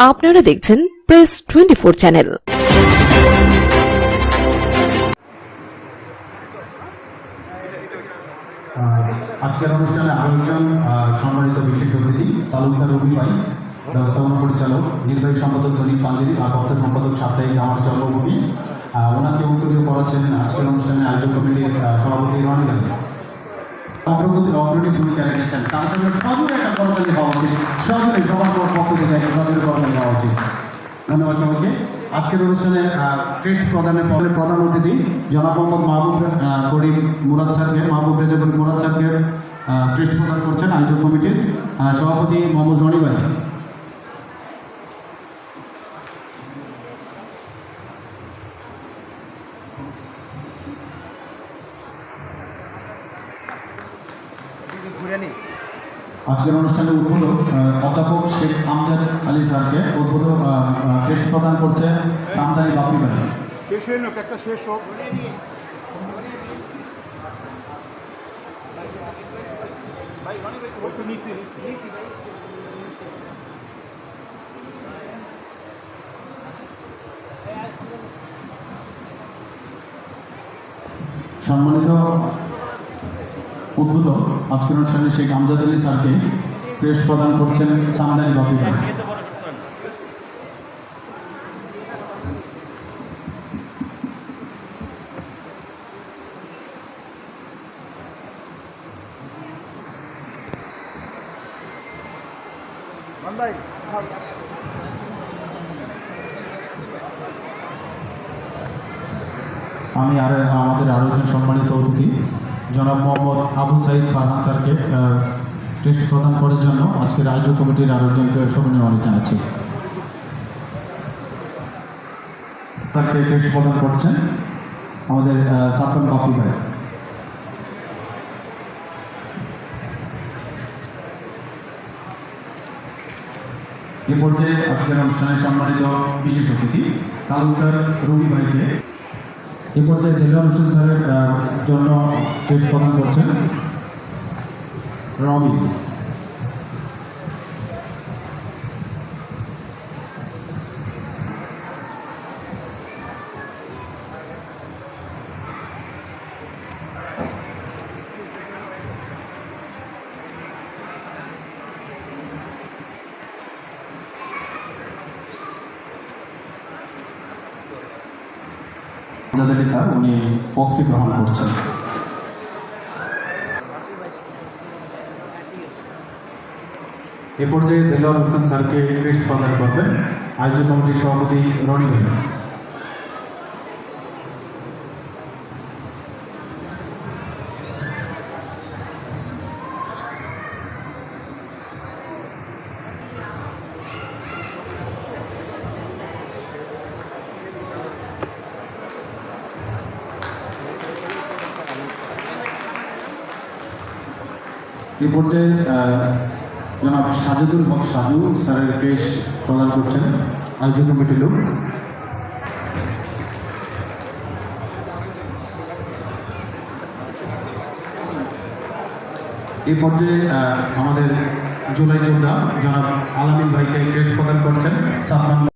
আপনারা দেখছেন press twenty four channel আজকের অনুষ্ঠানে আরও একজন সম্মানিত বিশেষ অতিথি, তালুকদার রবি ভাই, ব্যবস্থাপনা পরিচালক, নির্বাহী সম্পাদক দৈনিক পাঞ্জেরি আর ভক্ত সম্পাদক সাপ্তাহিক আমার জন্মভূমি ওনাকে উত্তরীয় করাচ্ছেন আজকের অনুষ্ঠানে আয়োজক কমিটির সভাপতি রনি অগ্রগতি অগ্রণী ভূমিকা রেখেছেন। তার জন্য সদূর একটা হওয়া উচিত। সদরে সবার পক্ষ থেকে একটা সদরে হওয়া উচিত। ধন্যবাদ সবাইকে। আজকের অনুষ্ঠানে ক্রেস্ট প্রদানের পরে প্রধান অতিথি জনাব মোহাম্মদ মাহবুব করিম মুরাদ স্যারকে, মাহবুব রেজা করিম মুরাদ ক্রেস্ট প্রদান করছেন আয়োজক কমিটির সভাপতি মোহাম্মদ রনি ভাই। আজকের অনুষ্ঠানে উদ্বোধক অধ্যাপক শেখ আমজাদ আলী স্যারকে উদ্বোধক টেস্ট প্রদান করছে সামদানি বাপি বাড়ি শেষ হয়ে হোক একটা শেষ হোক। সম্মানিত উদ্বোধক আজকের অনুষ্ঠানে শেখ আমজাদ আলী স্যারকে ক্রেস্ট প্রদান করছেন সামদানি বাপি বাড়ি আমি আর আমাদের আরও একজন সম্মানিত অতিথি। জনাব মোহাম্মদ আবু সাইদ ফারহান স্যারকে টেস্ট প্রদান করার জন্য আজকের আয়োজক কমিটির সবিনয় অনুরোধ জানাচ্ছি। তাকে ক্রেস্ট প্রদান করছেন আমাদের সাফন বাপি ভাই। এ পর্যায়ে আজকের অনুষ্ঠানে সম্মানিত বিশেষ অতিথি, তালুকদার রবি ভাইকে এ পর্যায়ে দেলোয়ার হোসেন স্যারের জন্য টেস্ট প্রদান করছেন রবি। আলী স্যার উনি পক্ষে গ্রহণ করছেন। এ পর্যায়ে দেলোয়ার হোসেন স্যারকে ক্রেস্ট প্রদান করবেন। আয়োজক কমিটির সভাপতি রনি এই পর্যায়ে জনাব সাজেদুল হক সাজু স্যারের ক্রেস প্রদান করছেন আয়োজক কমিটির লোক। এই পর্যায়ে আমাদের জুলাই যোদ্ধা জনাব আলামিন ভাইকে ক্রেস্ট প্রদান করছেন সাফরান